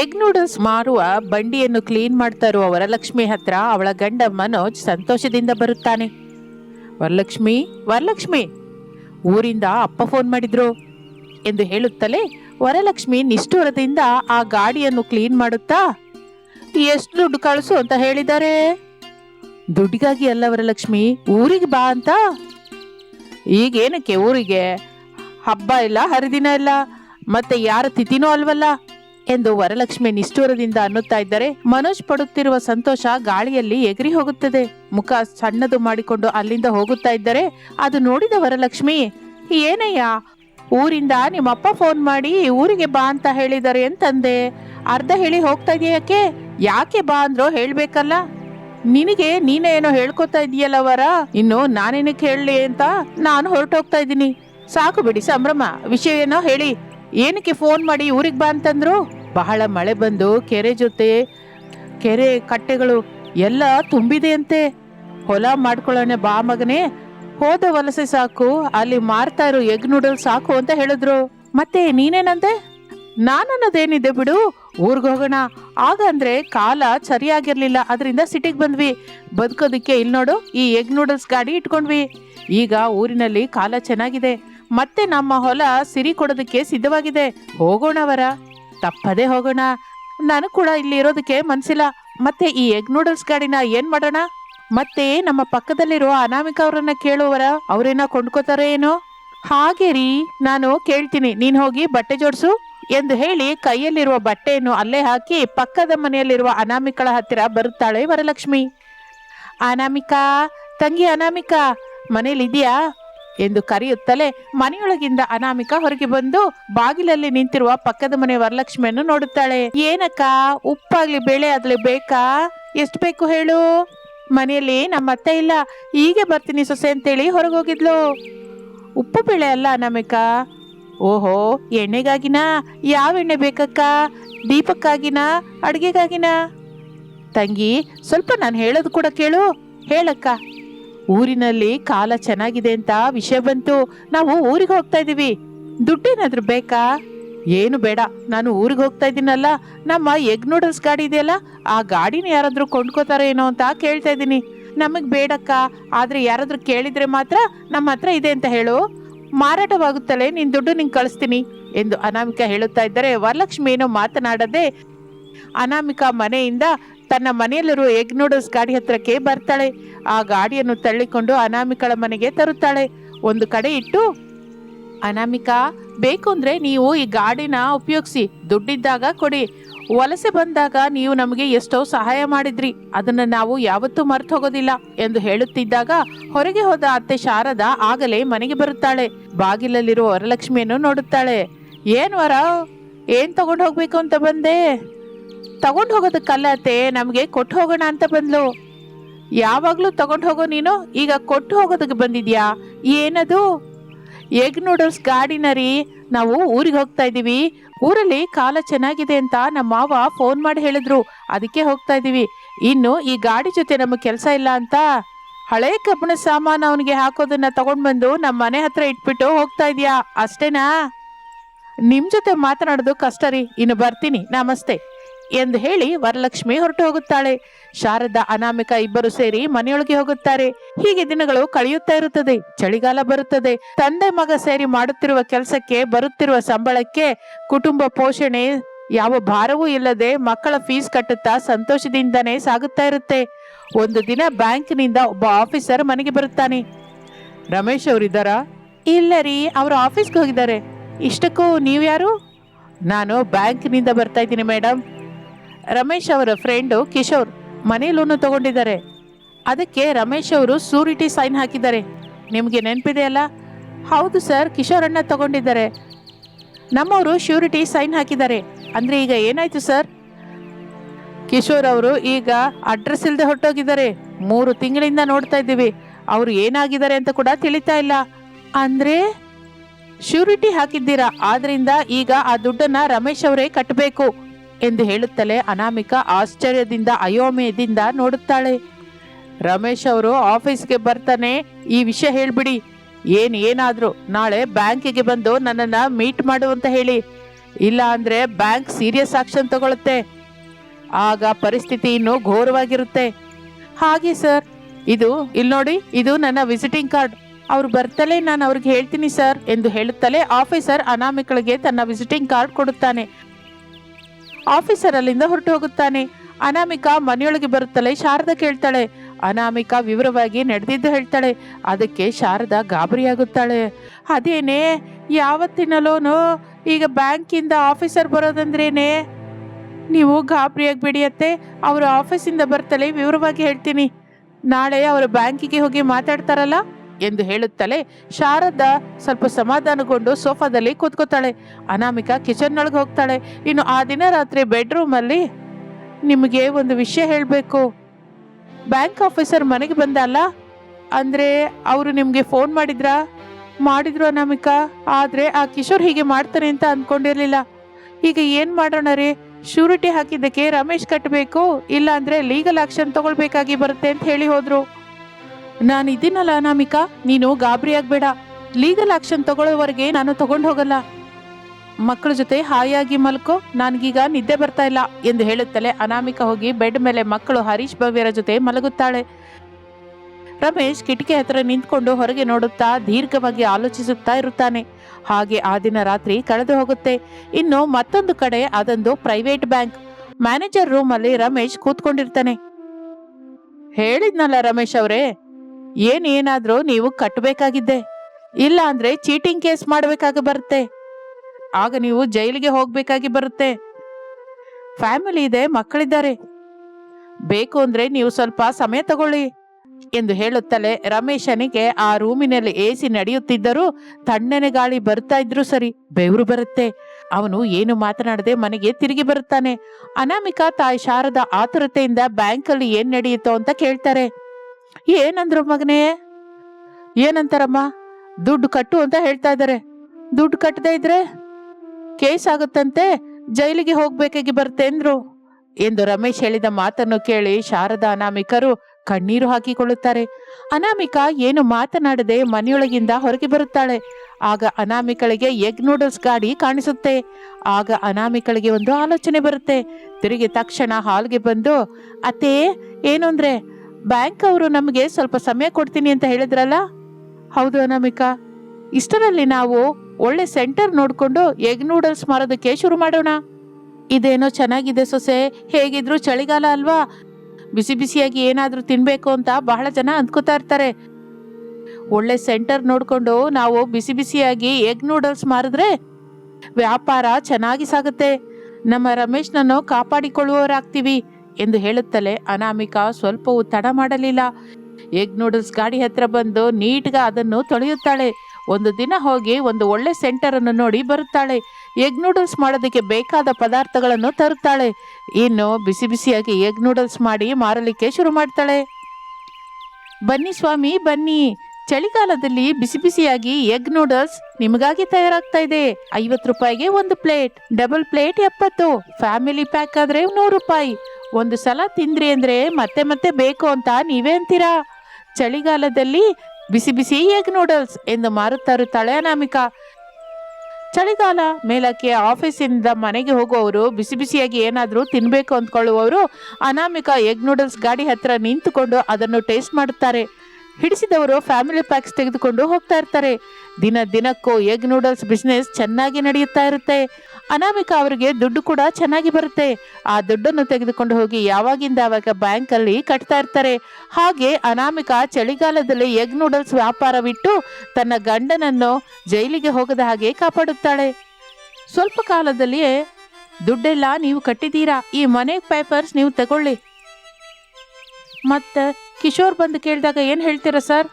Egg noodles ಮಾರುವ ಬಂಡಿಯನ್ನು clean ಮಾಡ್ತಾ ಇರುವ ವರಲಕ್ಷ್ಮಿ ಹತ್ರ ಅವಳ ಗಂಡ ಮನೋಜ್ ಸಂತೋಷದಿಂದ ಬರುತ್ತಾನೆ. ವರಲಕ್ಷ್ಮಿ ವರಲಕ್ಷ್ಮಿ, ಊರಿಂದ ಅಪ್ಪ ಫೋನ್ ಮಾಡಿದ್ರು ಎಂದು ಹೇಳುತ್ತಲೇ ವರಲಕ್ಷ್ಮಿ ನಿಷ್ಠುರದಿಂದ ಆ ಗಾಡಿಯನ್ನು ಕ್ಲೀನ್ ಮಾಡುತ್ತಾ, ಎಷ್ಟು ದುಡ್ಡು ಕಳಿಸು ಅಂತ ಹೇಳಿದ್ದಾರೆ ದುಡ್ಡಿಗಾಗಿ ಅಲ್ಲ ವರಲಕ್ಷ್ಮಿ, ಊರಿಗೆ ಬಾ ಅಂತ. ಈಗೇನಕ್ಕೆ ಊರಿಗೆ? ಹಬ್ಬ ಇಲ್ಲ, ಹರಿದಿನ ಇಲ್ಲ, ಮತ್ತೆ ಯಾರ ತಿಥಿನೂ ಅಲ್ವಲ್ಲ. ಎಂದು ವರಲಕ್ಷ್ಮಿ ನಿಷ್ಠೂರದಿಂದ ಅನ್ನುತ್ತಾ ಇದ್ದರೆ ಮನೋಜ್ ಪಡುತ್ತಿರುವ ಸಂತೋಷ ಗಾಳಿಯಲ್ಲಿ ಎಗರಿ ಹೋಗುತ್ತದೆ. ಮುಖ ಸಣ್ಣದು ಮಾಡಿಕೊಂಡು ಅಲ್ಲಿಂದ ಹೋಗುತ್ತಾ ಇದ್ದರೆ ಅದು ನೋಡಿದ ವರಲಕ್ಷ್ಮಿ, ಏನಯ್ಯ, ಊರಿಂದ ನಿಮ್ಮಪ್ಪ ಫೋನ್ ಮಾಡಿ ಊರಿಗೆ ಬಾ ಅಂತ ಹೇಳಿದ್ದಾರೆ ಅಂತಂದೆ ಅರ್ಧ ಹೇಳಿ ಹೋಗ್ತಾ ಇದೆಯಾಕೆ ಯಾಕೆ? ಬಾ ಅಂದ್ರೋ ಹೇಳ್ಬೇಕಲ್ಲ. ನಿನಗೆ ನೀನೇನೋ ಹೇಳ್ಕೊತಾ ಇದೀಯಲ್ಲ ವರ? ಇನ್ನು ನಾನೇನಕ್ಕೆ ಹೇಳಲಿ ಅಂತ ನಾನು ಹೊರಟೋಗ್ತಾ ಇದ್ದೀನಿ. ಸಾಕು ಬಿಡಿ ಸಂಭ್ರಮ. ವಿಷಯ ಏನೋ ಹೇಳಿ. ಏನಕ್ಕೆ ಫೋನ್ ಮಾಡಿ ಊರಿಗೆ ಬಾ ಅಂತಂದ್ರು? ಬಹಳ ಮಳೆ ಬಂದು ಕೆರೆ ಜೊತೆ, ಕೆರೆ ಕಟ್ಟೆಗಳು ಎಲ್ಲ ತುಂಬಿದೆಯಂತೆ. ಹೊಲ ಮಾಡ್ಕೊಳ್ಳೋಣ ಬಾ ಮಗನೇ. ಹೋದ ವಲಸೆ ಸಾಕು. ಅಲ್ಲಿ ಮಾರ್ತಾ ಇರೋ ಎಗ್ ನೂಡಲ್ ಸಾಕು ಅಂತ ಹೇಳಿದ್ರು. ಮತ್ತೆ ನೀನೇನಂದೆ ನಾನನ್ನೋದೇನಿದೆ ಬಿಡು. ಊರಿಗೆ ಹೋಗೋಣ. ಆಗ ಅಂದ್ರೆ ಕಾಲ ಸರಿಯಾಗಿರ್ಲಿಲ್ಲ. ಅದರಿಂದ ಸಿಟಿಗೆ ಬಂದ್ವಿ. ಬದುಕೋದಕ್ಕೆ ಇಲ್ಲಿ ನೋಡು, ಈ ಎಗ್ ನೂಡಲ್ಸ್ ಗಾಡಿ ಇಟ್ಕೊಂಡ್ವಿ. ಈಗ ಊರಿನಲ್ಲಿ ಕಾಲ ಚೆನ್ನಾಗಿದೆ. ಮತ್ತೆ ನಮ್ಮ ಹೊಲ ಸಿರಿ ಕೊಡೋದಕ್ಕೆ ಸಿದ್ಧವಾಗಿದೆ. ಹೋಗೋಣವರ ತಪ್ಪದೇ ಹೋಗೋಣ. ನಾನು ಕೂಡ ಇಲ್ಲಿ ಇರೋದಕ್ಕೆ ಮನ್ಸಿಲ್ಲ. ಮತ್ತೆ ಈ ಎಗ್ ನೂಡಲ್ಸ್ ಗಾಡಿನ ಏನ್ ಮಾಡೋಣ? ಮತ್ತೆ ನಮ್ಮ ಪಕ್ಕದಲ್ಲಿರುವ ಅನಾಮಿಕ ಅವರನ್ನ ಕೇಳುವರ ಅವ್ರೇನ ಕೊಂಡ್ಕೋತಾರೆ ಏನೋ? ಹಾಗೆ ರೀ, ನಾನು ಕೇಳ್ತೀನಿ. ನೀನ್ ಹೋಗಿ ಬಟ್ಟೆ ಜೋಡಿಸು. ಎಂದು ಹೇಳಿ ಕೈಯಲ್ಲಿರುವ ಬಟ್ಟೆಯನ್ನು ಅಲ್ಲೇ ಹಾಕಿ ಪಕ್ಕದ ಮನೆಯಲ್ಲಿರುವ ಅನಾಮಿಕಳ ಹತ್ತಿರ ಬರುತ್ತಾಳೆ ವರಲಕ್ಷ್ಮಿ. ಅನಾಮಿಕಾ, ತಂಗಿ ಅನಾಮಿಕಾ ಮನೇಲಿದ್ಯಾ ಎಂದು ಕರೆಯುತ್ತಲೇ ಮನೆಯೊಳಗಿಂದ ಅನಾಮಿಕ ಹೊರಗೆ ಬಂದು ಬಾಗಿಲಲ್ಲಿ ನಿಂತಿರುವ ಪಕ್ಕದ ಮನೆ ವರಲಕ್ಷ್ಮಿಯನ್ನು ನೋಡುತ್ತಾಳೆ. ಏನಕ್ಕ? ಉಪ್ಪಾಗ್ಲಿ ಬೇಳೆ ಆಗ್ಲಿ ಬೇಕಾ? ಎಷ್ಟು ಬೇಕು ಹೇಳು? ಮನೆಯಲ್ಲಿ ನಮ್ಮ ಅತ್ತೆ ಇಲ್ಲ. ಹೀಗೆ ಬರ್ತೀನಿ ಸೊಸೆ ಅಂತೇಳಿ ಹೊರಗೋಗಿದ್ಲು. ಉಪ್ಪು ಬೇಳೆ ಅಲ್ಲ ಅನಾಮಿಕ? ಓಹೋ, ಎಣ್ಣೆಗಾಗಿನಾ? ಯಾವ ಎಣ್ಣೆ ಬೇಕಕ್ಕ? ದೀಪಕ್ಕಾಗಿನಾ? ಅಡುಗೆಗಾಗಿನಾ? ತಂಗಿ, ಸ್ವಲ್ಪ ನಾನು ಹೇಳೋದು ಕೂಡ ಕೇಳು. ಹೇಳಕ್ಕ. ಊರಿನಲ್ಲಿ ಕಾಲ ಚೆನ್ನಾಗಿದೆ ಅಂತ ವಿಷಯ ಬಂತು. ನಾವು ಊರಿಗೆ ಹೋಗ್ತಾ ಇದೀವಿ ದುಡ್ಡೇನಾದ್ರೂ ಬೇಕಾ? ಏನು ಬೇಡ. ನಾನು ಊರಿಗೆ ಹೋಗ್ತಾ ಇದ್ದೀನಲ್ಲ. ನಮ್ಮ ಎಗ್ ನೂಡಲ್ಸ್ ಗಾಡಿ ಇದೆಯಲ್ಲ, ಆ ಗಾಡಿನ ಯಾರಾದರೂ ಕೊಂಡ್ಕೋತಾರೋ ಏನೋ ಅಂತ ಕೇಳ್ತಾ ಇದ್ದೀನಿ. ನಮಗೆ ಬೇಡಕ್ಕ. ಆದ್ರೆ ಯಾರಾದರೂ ಕೇಳಿದ್ರೆ ಮಾತ್ರ ನಮ್ಮ ಹತ್ರ ಇದೆ ಅಂತ ಹೇಳು. ಮಾರಾಟವಾಗುತ್ತಲೇ ನಿನ್ ದುಡ್ಡು ನಿಂಗೆ ಕಳಿಸ್ತೀನಿ ಎಂದು ಅನಾಮಿಕಾ ಹೇಳುತ್ತಾ ಇದ್ದರೆ ವರಲಕ್ಷ್ಮಿ ಏನೋ ಮಾತನಾಡದೆ ಅನಾಮಿಕಾ ಮನೆಯಿಂದ ತನ್ನ ಮನೆಯಲ್ಲಿರುವ ಎಗ್ ನೂಡಲ್ಸ್ ಗಾಡಿ ಹತ್ರಕ್ಕೆ ಬರ್ತಾಳೆ. ಆ ಗಾಡಿಯನ್ನು ತಳ್ಳಿಕೊಂಡು ಅನಾಮಿಕಳ ಮನೆಗೆ ತರುತ್ತಾಳೆ. ಒಂದು ಕಡೆ ಇಟ್ಟು, ಅನಾಮಿಕಾ, ಬೇಕು ಅಂದ್ರೆ ನೀವು ಈ ಗಾಡಿನ ಉಪಯೋಗಿಸಿ, ದುಡ್ಡಿದ್ದಾಗ ಕೊಡಿ. ವಲಸೆ ಬಂದಾಗ ನೀವು ನಮಗೆ ಎಷ್ಟೋ ಸಹಾಯ ಮಾಡಿದ್ರಿ. ಅದನ್ನ ನಾವು ಯಾವತ್ತೂ ಮರೆತು ಹೋಗೋದಿಲ್ಲ ಎಂದು ಹೇಳುತ್ತಿದ್ದಾಗ ಹೊರಗೆ ಹೋದ ಅತ್ತೆ ಶಾರದ ಆಗಲೇ ಮನೆಗೆ ಬರುತ್ತಾಳೆ. ಬಾಗಿಲಲ್ಲಿರುವ ವರಲಕ್ಷ್ಮಿಯನ್ನು ನೋಡುತ್ತಾಳೆ. ಏನ್ ವರ, ಏನ್ ತಗೊಂಡು ಹೋಗ್ಬೇಕು ಅಂತ ಬಂದೆ? ತಗೊಂಡು ಹೋಗೋದಕ್ಕಲ್ಲ ನಮಗೆ ಕೊಟ್ಟು ಹೋಗೋಣ ಅಂತ ಬಂದ್ಲು. ಯಾವಾಗಲೂ ತಗೊಂಡು ಹೋಗೋ ನೀನು, ಈಗ ಕೊಟ್ಟು ಹೋಗೋದಕ್ಕೆ ಬಂದಿದ್ಯಾ? ಏನದು? ಎಗ್ ನೂಡಲ್ಸ್ ಗಾಡಿನ ರೀ, ನಾವು ಊರಿಗೆ ಹೋಗ್ತಾ ಇದೀವಿ ಊರಲ್ಲಿ ಕಾಲ ಚೆನ್ನಾಗಿದೆ ಅಂತ ನಮ್ಮ ಮಾವ ಫೋನ್ ಮಾಡಿ ಹೇಳಿದ್ರು. ಅದಕ್ಕೆ ಹೋಗ್ತಾ ಇದೀವಿ ಇನ್ನು ಈ ಗಾಡಿ ಜೊತೆ ನಮಗೆ ಕೆಲಸ ಇಲ್ಲ ಅಂತ ಹಳೆ ಕಬ್ಬಿಣ ಸಾಮಾನು ಅವನಿಗೆ ಹಾಕೋದನ್ನ ತಗೊಂಡು ಬಂದು ನಮ್ಮ ಮನೆ ಹತ್ರ ಇಟ್ಬಿಟ್ಟು ಹೋಗ್ತಾ ಇದೀಯಾ? ಅಷ್ಟೇನಾ? ನಿಮ್ಮ ಜೊತೆ ಮಾತನಾಡೋದು ಕಷ್ಟ ರೀ. ಇನ್ನು ಬರ್ತೀನಿ. ನಮಸ್ತೆ. ಎಂದು ಹೇಳಿ ವರಲಕ್ಷ್ಮಿ ಹೊರಟು ಹೋಗುತ್ತಾಳೆ. ಶಾರದಾ, ಅನಾಮಿಕ ಇಬ್ಬರು ಸೇರಿ ಮನೆಯೊಳಗೆ ಹೋಗುತ್ತಾರೆ. ಹೀಗೆ ದಿನಗಳು ಕಳೆಯುತ್ತಾ ಇರುತ್ತದೆ. ಚಳಿಗಾಲ ಬರುತ್ತದೆ. ತಂದೆ ಮಗ ಸೇರಿ ಮಾಡುತ್ತಿರುವ ಕೆಲಸಕ್ಕೆ ಬರುತ್ತಿರುವ ಸಂಬಳಕ್ಕೆ ಕುಟುಂಬ ಪೋಷಣೆ ಯಾವ ಭಾರವೂ ಇಲ್ಲದೆ ಮಕ್ಕಳ ಫೀಸ್ ಕಟ್ಟುತ್ತಾ ಸಂತೋಷದಿಂದನೇ ಸಾಗುತ್ತಾ ಇರುತ್ತೆ. ಒಂದು ದಿನ ಬ್ಯಾಂಕ್ನಿಂದ ಒಬ್ಬ ಆಫೀಸರ್ ಮನೆಗೆ ಬರುತ್ತಾನೆ. ರಮೇಶ್ ಅವರಿದ್ದಾರಾ ಇಲ್ಲ ರೀ, ಅವರು ಆಫೀಸ್ಗೆ ಹೋಗಿದ್ದಾರೆ. ಇಷ್ಟಕ್ಕೂ ನೀವು ಯಾರು ನಾನು ಬ್ಯಾಂಕ್ನಿಂದ ಬರ್ತಾ ಇದ್ದೀನಿ ಮೇಡಮ್ ರಮೇಶ್ ಅವರ ಫ್ರೆಂಡು ಕಿಶೋರ್ ಮನೆ ಲೋನು ತಗೊಂಡಿದ್ದಾರೆ. ಅದಕ್ಕೆ ರಮೇಶ್ ಅವರು ಸೂರಿಟಿ ಸೈನ್ ಹಾಕಿದ್ದಾರೆ. ನಿಮಗೆ ನೆನಪಿದೆಯಲ್ಲ ಹೌದು ಸರ್ ಕಿಶೋರ್ ಅಣ್ಣ ತಗೊಂಡಿದ್ದಾರೆ. ನಮ್ಮವರು ಶ್ಯೂರಿಟಿ ಸೈನ್ ಹಾಕಿದ್ದಾರೆ. ಅಂದರೆ ಈಗ ಏನಾಯಿತು ಸರ್ ಕಿಶೋರ್ ಅವರು ಈಗ ಅಡ್ರೆಸ್ ಇಲ್ಲದೆ ಹೊರಟೋಗಿದ್ದಾರೆ. ಮೂರು ತಿಂಗಳಿಂದ ನೋಡ್ತಾ ಇದ್ದೀವಿ. ಅವರು ಏನಾಗಿದ್ದಾರೆ ಅಂತ ಕೂಡ ತಿಳಿತಾ ಇಲ್ಲ. ಅಂದರೆ ಶ್ಯೂರಿಟಿ ಹಾಕಿದ್ದೀರಾ? ಆದ್ರಿಂದ ಈಗ ಆ ದುಡ್ಡನ್ನು ರಮೇಶ್ ಅವರೇ ಕಟ್ಟಬೇಕು ಎಂದು ಹೇಳುತ್ತಲೇ ಅನಾಮಿಕ ಆಶ್ಚರ್ಯದಿಂದ ಅಯೋಮಯದಿಂದ ನೋಡುತ್ತಾಳೆ. ರಮೇಶ್ ಅವರು ಆಫೀಸ್ಗೆ ಬರ್ತಾನೆ. ಈ ವಿಷಯ ಹೇಳ್ಬಿಡಿ. ಏನ್ ಏನಾದರೂ. ನಾಳೆ ಬ್ಯಾಂಕಿಗೆ ಬಂದು ನನ್ನನ್ನ ಮೀಟ್ ಮಾಡು ಅಂತ ಹೇಳಿ. ಇಲ್ಲ ಅಂದ್ರೆ ಬ್ಯಾಂಕ್ ಸೀರಿಯಸ್ ಆಕ್ಷನ್ ತಗೊಳುತ್ತೆ. ಆಗ ಪರಿಸ್ಥಿತಿ ಇನ್ನೂ ಘೋರವಾಗಿರುತ್ತೆ. ಹಾಗೆ ಸರ್. ಇದು ಇಲ್ಲಿ ನೋಡಿ, ಇದು ನನ್ನ ವಿಸಿಟಿಂಗ್ ಕಾರ್ಡ್. ಅವ್ರು ಬರ್ತಲೇ ನಾನು ಅವ್ರಿಗೆ ಹೇಳ್ತೀನಿ ಸರ್ ಎಂದು ಹೇಳುತ್ತಲೇ ಆಫೀಸರ್ ಅನಾಮಿಕಳಿಗೆ ತನ್ನ ವಿಸಿಟಿಂಗ್ ಕಾರ್ಡ್ ಕೊಡುತ್ತಾನೆ. ಆಫೀಸರ್ ಅಲ್ಲಿಂದ ಹೊರಟು ಹೋಗುತ್ತಾನೆ ಅನಾಮಿಕಾ ಮನೆಯೊಳಗೆ ಬರುತ್ತಲೇ ಶಾರದಾ ಕೇಳ್ತಾಳೆ. ಅನಾಮಿಕಾ ವಿವರವಾಗಿ ನಡೆದಿದ್ದು ಹೇಳ್ತಾಳೆ. ಅದಕ್ಕೆ ಶಾರದಾ ಗಾಬರಿಯಾಗುತ್ತಾಳೆ. ಅದೇನೇ ಯಾವತ್ತಿನಲ್ಲೋನು ಈಗ ಬ್ಯಾಂಕಿಂದ ಆಫೀಸರ್ ಬರೋದಂದ್ರೇನೆ? ನೀವು ಗಾಬರಿ ಬಿಡಿಯತ್ತೆ ಅತ್ತೆ ಅವರು ಆಫೀಸಿಂದ ಬರ್ತಲೇ ವಿವರವಾಗಿ ಹೇಳ್ತೀನಿ. ನಾಳೆ ಅವರು ಬ್ಯಾಂಕಿಗೆ ಹೋಗಿ ಮಾತಾಡ್ತಾರಲ್ಲ? ಎಂದು ಹೇಳುತ್ತಲೇ ಶಾರದಾ ಸ್ವಲ್ಪ ಸಮಾಧಾನಗೊಂಡು ಸೋಫಾದಲ್ಲಿ ಕೂತ್ಕೋತಾಳೆ. ಅನಾಮಿಕಾ ಕಿಚನ್ನೊಳಗೆ ಹೋಗ್ತಾಳೆ. ಇನ್ನು ಆ ದಿನ ರಾತ್ರಿ ಬೆಡ್ರೂಮಲ್ಲಿ ನಿಮಗೆ ಒಂದು ವಿಷಯ ಹೇಳಬೇಕು. ಬ್ಯಾಂಕ್ ಆಫೀಸರ್ ಮನೆಗೆ ಬಂದಲ್ಲ? ಅಂದರೆ ಅವರು ನಿಮಗೆ ಫೋನ್ ಮಾಡಿದ್ರಾ? ಮಾಡಿದ್ರು ಅನಾಮಿಕಾ. ಆದರೆ ಆ ಕಿಶೋರ್ ಹೀಗೆ ಮಾಡ್ತಾರೆ ಅಂತ ಅಂದ್ಕೊಂಡಿರಲಿಲ್ಲ ಈಗ ಏನು ಮಾಡೋಣ ರೀ? ಶ್ಯೂರಿಟಿ ಹಾಕಿದ್ದಕ್ಕೆ ರಮೇಶ್ ಕಟ್ಟಬೇಕು ಇಲ್ಲ ಅಂದರೆ ಲೀಗಲ್ ಆಕ್ಷನ್ ತಗೊಳ್ಬೇಕಾಗಿ ಬರುತ್ತೆ ಅಂತ ಹೇಳಿ ಹೋದ್ರು. ನಾನು ಇದ್ದೀನಲ್ಲ ಅನಾಮಿಕಾ. ನೀನು ಗಾಬರಿ ಆಗ್ಬೇಡ. ಲೀಗಲ್ ಆಕ್ಷನ್ ತಗೊಳ್ಳೋವರೆಗೆ ನಾನು ತಗೊಂಡು ಹೋಗಲ್ಲ. ಮಕ್ಕಳ ಜೊತೆ ಹಾಯಾಗಿ ಮಲ್ಕೋ. ನನಗೀಗ ನಿದ್ದೆ ಬರ್ತಾ ಇಲ್ಲ ಎಂದು ಹೇಳುತ್ತಲೇ ಅನಾಮಿಕಾ ಹೋಗಿ ಬೆಡ್ ಮೇಲೆ ಮಕ್ಕಳು ಹರೀಶ್ ಭವ್ಯರ ಜೊತೆ ಮಲಗುತ್ತಾಳೆ. ರಮೇಶ್ ಕಿಟಕಿ ಹತ್ರ ನಿಂತ್ಕೊಂಡು ಹೊರಗೆ ನೋಡುತ್ತಾ ದೀರ್ಘವಾಗಿ ಆಲೋಚಿಸುತ್ತಾ ಇರುತ್ತಾನೆ. ಹಾಗೆ ಆ ದಿನ ರಾತ್ರಿ ಕಳೆದು ಹೋಗುತ್ತೆ. ಇನ್ನು ಮತ್ತೊಂದು ಕಡೆ ಅದೊಂದು ಪ್ರೈವೇಟ್ ಬ್ಯಾಂಕ್ ಮ್ಯಾನೇಜರ್ ರೂಮ್ ಅಲ್ಲಿ ರಮೇಶ್ ಕೂತ್ಕೊಂಡಿರ್ತಾನೆ. ಹೇಳಿದ್ನಲ್ಲ ರಮೇಶ್ ಅವರೇ ಏನ್ ಏನಾದ್ರೂ ನೀವು ಕಟ್ಟಬೇಕಾಗಿದ್ದೆ ಇಲ್ಲ ಅಂದ್ರೆ ಚೀಟಿಂಗ್ ಕೇಸ್ ಮಾಡಬೇಕಾಗಿ ಬರುತ್ತೆ. ಆಗ ನೀವು ಜೈಲಿಗೆ ಹೋಗ್ಬೇಕಾಗಿ ಬರುತ್ತೆ. ಫ್ಯಾಮಿಲಿ ಇದೆ, ಮಕ್ಕಳಿದ್ದಾರೆ. ಬೇಕು ಅಂದ್ರೆ ನೀವು ಸ್ವಲ್ಪ ಸಮಯ ತಗೊಳ್ಳಿ ಎಂದು ಹೇಳುತ್ತಲೇ ರಮೇಶನಿಗೆ ಆ ರೂಮಿನಲ್ಲಿ ಎಸಿ ನಡೆಯುತ್ತಿದ್ದರೂ ತಣ್ಣನೆ ಗಾಳಿ ಬರ್ತಾ ಇದ್ರು ಸರಿ ಬೆವರು ಬರುತ್ತೆ. ಅವನು ಏನು ಮಾತನಾಡದೆ ಮನೆಗೆ ತಿರುಗಿ ಬರುತ್ತಾನೆ. ಅನಾಮಿಕಾ ತಾಯಿ ಶಾರದ ಆತುರತೆಯಿಂದ ಬ್ಯಾಂಕಲ್ಲಿ ಏನ್ ನಡೆಯುತ್ತೋ ಅಂತ ಕೇಳ್ತಾರೆ. ಏನಂದ್ರು ಮಗನೇ? ಏನಂತಾರಮ್ಮ? ದುಡ್ಡು ಕಟ್ಟು ಅಂತ ಹೇಳ್ತಾ ಇದ್ದಾರೆ. ದುಡ್ಡು ಕಟ್ಟದೇ ಇದ್ರೆ ಕೇಸ್ ಆಗುತ್ತಂತೆ? ಜೈಲಿಗೆ ಹೋಗ್ಬೇಕಾಗಿ ಬರುತ್ತೆ ಅಂದ್ರು. ಎಂದು ರಮೇಶ್ ಹೇಳಿದ ಮಾತನ್ನು ಕೇಳಿ ಶಾರದಾ ಅನಾಮಿಕರು ಕಣ್ಣೀರು ಹಾಕಿಕೊಳ್ಳುತ್ತಾರೆ. ಅನಾಮಿಕಾ ಏನು ಮಾತನಾಡದೆ ಮನೆಯೊಳಗಿಂದ ಹೊರಗೆ ಬರುತ್ತಾಳೆ. ಆಗ ಅನಾಮಿಕಳಿಗೆ ಎಗ್ ನೂಡಲ್ಸ್ ಗಾಡಿ ಕಾಣಿಸುತ್ತೆ. ಆಗ ಅನಾಮಿಕಳಿಗೆ ಒಂದು ಆಲೋಚನೆ ಬರುತ್ತೆ. ತಿರುಗಿ ತಕ್ಷಣ ಹಾಲ್ಗೆ ಬಂದು, ಅತ್ತೆ, ಏನು ಅಂದ್ರೆ? ಬ್ಯಾಂಕ್ ಅವರು ನಮಗೆ ಸ್ವಲ್ಪ ಸಮಯ ಕೊಡ್ತೀನಿ ಅಂತ ಹೇಳಿದ್ರಲ್ಲ? ಹೌದು ಅನಾಮಿಕಾ. ಇಷ್ಟರಲ್ಲಿ ನಾವು ಒಳ್ಳೆ ಸೆಂಟರ್ ನೋಡ್ಕೊಂಡು ಎಗ್ ನೂಡಲ್ಸ್ ಮಾರೋದಕ್ಕೆ ಶುರು ಮಾಡೋಣ. ಇದೇನೋ ಚೆನ್ನಾಗಿದೆ ಸೊಸೆ. ಹೇಗಿದ್ರು ಚಳಿಗಾಲ ಅಲ್ವಾ? ಬಿಸಿ ಬಿಸಿಯಾಗಿ ಏನಾದರೂ ತಿನ್ಬೇಕು ಅಂತ ಬಹಳ ಜನ ಅಂದ್ಕೋತಾ ಇರ್ತಾರೆ. ಒಳ್ಳೆ ಸೆಂಟರ್ ನೋಡ್ಕೊಂಡು ನಾವು ಬಿಸಿ ಬಿಸಿಯಾಗಿ ಎಗ್ ನೂಡಲ್ಸ್ ಮಾರಿದ್ರೆ ವ್ಯಾಪಾರ ಚೆನ್ನಾಗಿ ಸಾಗುತ್ತೆ. ನಮ್ಮ ರಮೇಶ್ನನ್ನು ಕಾಪಾಡಿಕೊಳ್ಳುವವರಾಗ್ತೀವಿ. ಎಂದು ಹೇಳುತ್ತಲೇ ಅನಾಮಿಕಾ ಸ್ವಲ್ಪವೂ ತಡ ಮಾಡಲಿಲ್ಲ. ಎಗ್ ನೂಡಲ್ಸ್ ಗಾಡಿ ಹತ್ರ ಬಂದು ನೀಟ್ಗೆ ಅದನ್ನು ತೊಳೆಯುತ್ತಾಳೆ. ಒಂದು ದಿನ ಹೋಗಿ ಒಂದು ಒಳ್ಳೆ ಸೆಂಟರ್ ಅನ್ನು ನೋಡಿ ಬರುತ್ತಾಳೆ. ಎಗ್ ನೂಡಲ್ಸ್ ಮಾಡೋದಕ್ಕೆ ಬೇಕಾದ ಪದಾರ್ಥಗಳನ್ನು ತರುತ್ತಾಳೆ. ಇನ್ನು ಬಿಸಿ ಬಿಸಿಯಾಗಿ ಎಗ್ ನೂಡಲ್ಸ್ ಮಾಡಿ ಮಾರಲಿಕ್ಕೆ ಶುರು ಮಾಡ್ತಾಳೆ. ಬನ್ನಿ ಸ್ವಾಮಿ, ಬನ್ನಿ. ಚಳಿಗಾಲದಲ್ಲಿ ಬಿಸಿ ಬಿಸಿಯಾಗಿ ಎಗ್ ನೂಡಲ್ಸ್ ನಿಮಗಾಗಿ ತಯಾರಾಗ್ತಾ ಇದೆ. ಐವತ್ತು ರೂಪಾಯಿಗೆ ಒಂದು ಪ್ಲೇಟ್, ಡಬಲ್ ಪ್ಲೇಟ್ ಎಪ್ಪತ್ತು, ಫ್ಯಾಮಿಲಿ ಪ್ಯಾಕ್ ಆದ್ರೆ ನೂರು ರೂಪಾಯಿ. ಒಂದು ಸಲ ತಿಂದ್ರಿ ಅಂದ್ರೆ ಮತ್ತೆ ಮತ್ತೆ ಬೇಕು ಅಂತ ನೀವೇ ಅಂತೀರಾ? ಚಳಿಗಾಲದಲ್ಲಿ ಬಿಸಿ ಬಿಸಿ ಎಗ್ ನೂಡಲ್ಸ್ ಎಂದು ಮಾರುತ್ತಾ ಇರುತ್ತಾಳೆ ಅನಾಮಿಕಾ. ಚಳಿಗಾಲ ಮೇಲಕ್ಕೆ ಆಫೀಸಿಂದ ಮನೆಗೆ ಹೋಗುವವರು ಬಿಸಿ ಬಿಸಿಯಾಗಿ ಏನಾದರೂ ತಿನ್ನಬೇಕು ಅಂದ್ಕೊಳ್ಳುವವರು ಅನಾಮಿಕ ಎಗ್ ನೂಡಲ್ಸ್ ಗಾಡಿ ಹತ್ರ ನಿಂತುಕೊಂಡು ಅದನ್ನು ಟೇಸ್ಟ್ ಮಾಡುತ್ತಾರೆ. ಹಿಡಿಸಿದವರು ಫ್ಯಾಮಿಲಿ ಪ್ಯಾಕ್ಸ್ ತೆಗೆದುಕೊಂಡು ಹೋಗ್ತಾ ಇರ್ತಾರೆ. ದಿನ ದಿನಕ್ಕೂ ಎಗ್ ನೂಡಲ್ಸ್ ಬಿಸ್ನೆಸ್ ಚೆನ್ನಾಗಿ ನಡೆಯುತ್ತಾ ಇರುತ್ತೆ. ಅನಾಮಿಕ ಅವರಿಗೆ ದುಡ್ಡು ಕೂಡ ಚೆನ್ನಾಗಿ ಬರುತ್ತೆ. ಆ ದುಡ್ಡನ್ನು ತೆಗೆದುಕೊಂಡು ಹೋಗಿ ಯಾವಾಗಿಂದ ಆವಾಗ ಬ್ಯಾಂಕಲ್ಲಿ ಕಟ್ತಾ ಇರ್ತಾರೆ. ಹಾಗೆ ಅನಾಮಿಕ ಚಳಿಗಾಲದಲ್ಲಿ ಎಗ್ ನೂಡಲ್ಸ್ ವ್ಯಾಪಾರವಿಟ್ಟು ತನ್ನ ಗಂಡನನ್ನು ಜೈಲಿಗೆ ಹೋಗದ ಹಾಗೆ ಕಾಪಾಡುತ್ತಾಳೆ. ಸ್ವಲ್ಪ ಕಾಲದಲ್ಲಿಯೇ ದುಡ್ಡೆಲ್ಲ ನೀವು ಕಟ್ಟಿದ್ದೀರಾ? ಈ ಮನೆ ಪೇಪರ್ಸ್ ನೀವು ತಗೊಳ್ಳಿ. ಮತ್ತೆ ಕಿಶೋರ್ ಬಂದು ಕೇಳಿದಾಗ ಏನು ಹೇಳ್ತೀರಾ ಸರ್?